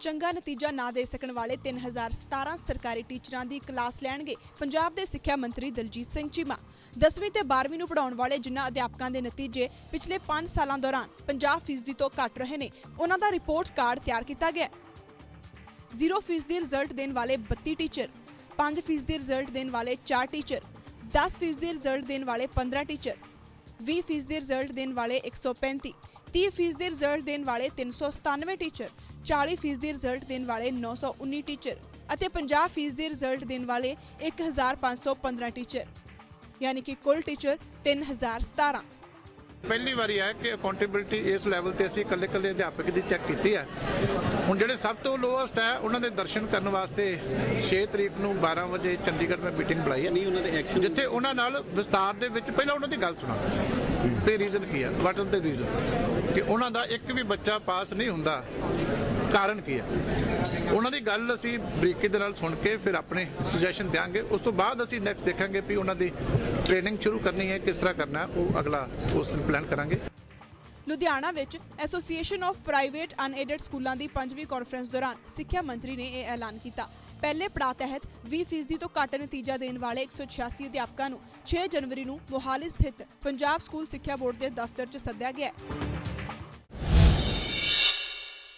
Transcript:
ਚੰਗਾ ਨਤੀਜਾ ਨਾ ਦੇ ਸਕਣ ਵਾਲੇ 3017 ਸਰਕਾਰੀ ਟੀਚਰਾਂ ਦੀ ਕਲਾਸ ਲੈਣਗੇ ਪੰਜਾਬ ਦੇ ਸਿੱਖਿਆ ਮੰਤਰੀ ਦਲਜੀਤ ਸਿੰਘ ਚੀਮਾ। 10ਵੀਂ ਤੇ 12ਵੀਂ ਨੂੰ ਪੜਾਉਣ ਵਾਲੇ ਜਿਨ੍ਹਾਂ ਅਧਿਆਪਕਾਂ ਦੇ ਨਤੀਜੇ ਪਿਛਲੇ 5 ਸਾਲਾਂ ਦੌਰਾਨ 50% ਤੋਂ ਘੱਟ ਰਹੇ ਨੇ, ਉਹਨਾਂ ਦਾ ਰਿਪੋਰਟ ਕਾਰਡ ਤਿਆਰ ਕੀਤਾ ਗਿਆ। ਹੈ 0% ਰਿਜ਼ਲਟ ਦੇਣ ਵਾਲੇ 32 ਟੀਚਰ 5% ਰਿਜ਼ਲਟ ਦੇਣ ਵਾਲੇ 4 ਟੀਚਰ 10% ਰਿਜ਼ਲਟ ਦੇਣ ਵਾਲੇ 15 ਟੀਚਰ 20% ਦੀ ਰਿਜ਼ਲਟ ਦੇਣ ਵਾਲੇ 135 30% ਦੀ ਰਿਜ਼ਲਟ ਦੇਣ ਵਾਲੇ 397 ਟੀਚਰ 40% ਦੀ ਰਿਜ਼ਲਟ ਦੇਣ ਵਾਲੇ 919 ਟੀਚਰ ਅਤੇ 50% ਦੀ ਰਿਜ਼ਲਟ ਦੇਣ ਵਾਲੇ 1515 ਟੀਚਰ ਯਾਨੀ ਕਿ ਕੁੱਲ ਟੀਚਰ 3017 ਪਹਿਲੀ ਵਾਰੀ ਹੈ ਕਿ ਅਕਾਊਂਟੇਬਿਲਟੀ ਇਸ ਲੈਵਲ ਤੇ ਅਸੀਂ ਇਕੱਲੇ ਇਕੱਲੇ ਅਧਿਆਪਕ ਦੀ ਚੈੱਕ ਕੀਤੀ ਹੈ। ਹੁਣ ਜਿਹੜੇ ਸਭ ਤੋਂ ਲੋਐਸਟ ਹੈ ਉਹਨਾਂ ਦੇ ਦਰਸ਼ਨ ਕਰਨ ਵਾਸਤੇ 6 ਤਰੀਕ ਨੂੰ 12 ਵਜੇ ਚੰਡੀਗੜ੍ਹ ਮੈਂ ਮੀਟਿੰਗ ਬੁਲਾਈ ਹੈ। ਨਹੀਂ ਉਹਨਾਂ ਦੇ ਐਕਸ਼ਨ ਜਿੱਥੇ ਉਹਨਾਂ ਨਾਲ ਵਿਸਤਾਰ ਦੇ ਵਿੱਚ ਪਹਿਲਾਂ ਉਹਨਾਂ ਦੀ ਗੱਲ ਸੁਣਾ। ਤੇ ਰੀਜ਼ਨ ਕੀ ਹੈ? ਵਾਟ ਆਰ ਦੇ ਰੀਜ਼ਨ ਕਿ ਉਹਨਾਂ ਦਾ ਇੱਕ ਵੀ ਬੱਚਾ ਪਾਸ ਨਹੀਂ ਹੁੰਦਾ ਕਾਰਨ ਕੀ ਹੈ? ਉਹਨਾਂ ਦੀ ਗੱਲ ਅਸੀਂ ਬਰੀਕੀ ਦੇ ਨਾਲ ਸੁਣ ਕੇ ਫਿਰ ਆਪਣੇ ਸੁਜੈਸ਼ਨ ਦਿਆਂਗੇ। ਉਸ ਤੋਂ ਬਾਅਦ ਅਸੀਂ ਨੈਕਸਟ ਦੇਖਾਂਗੇ ਵੀ ਉਹਨਾਂ ਦੀ ਟ੍ਰੇਨਿੰਗ ਸ਼ੁਰੂ ਕਰਨੀ ਹੈ, ਕਿਸ ਤਰ੍ਹਾਂ ਕਰਨਾ ਉਹ ਅਗਲਾ ਉਸ ਪਲਾਨ ਕਰਾਂਗੇ। ਲੁਧਿਆਣਾ ਵਿੱਚ ਐਸੋਸੀਏਸ਼ਨ ਆਫ ਪ੍ਰਾਈਵੇਟ ਅਨਐਡਡ ਸਕੂਲਾਂ ਦੀ ਪੰਜਵੀਂ ਕਾਨਫਰੰਸ ਦੌਰਾਨ ਸਿੱਖਿਆ ਮੰਤਰੀ ਨੇ ਇਹ ਐਲਾਨ ਕੀਤਾ। ਪਹਿਲੇ ਪੜਾਅ ਤਹਿਤ 20% ਤੋਂ ਘੱਟ ਨਤੀਜਾ ਦੇਣ ਵਾਲੇ 186 ਅਧਿਆਪਕਾਂ ਨੂੰ 6 ਜਨਵਰੀ ਨੂੰ ਮੋਹਾਲੀ ਸਥਿਤ ਪੰਜਾਬ ਸਕੂਲ ਸਿੱਖਿਆ ਬੋਰਡ ਦੇ ਦਫ਼ਤਰ 'ਚ ਸੱਦਿਆ ਗਿਆ ਹੈ।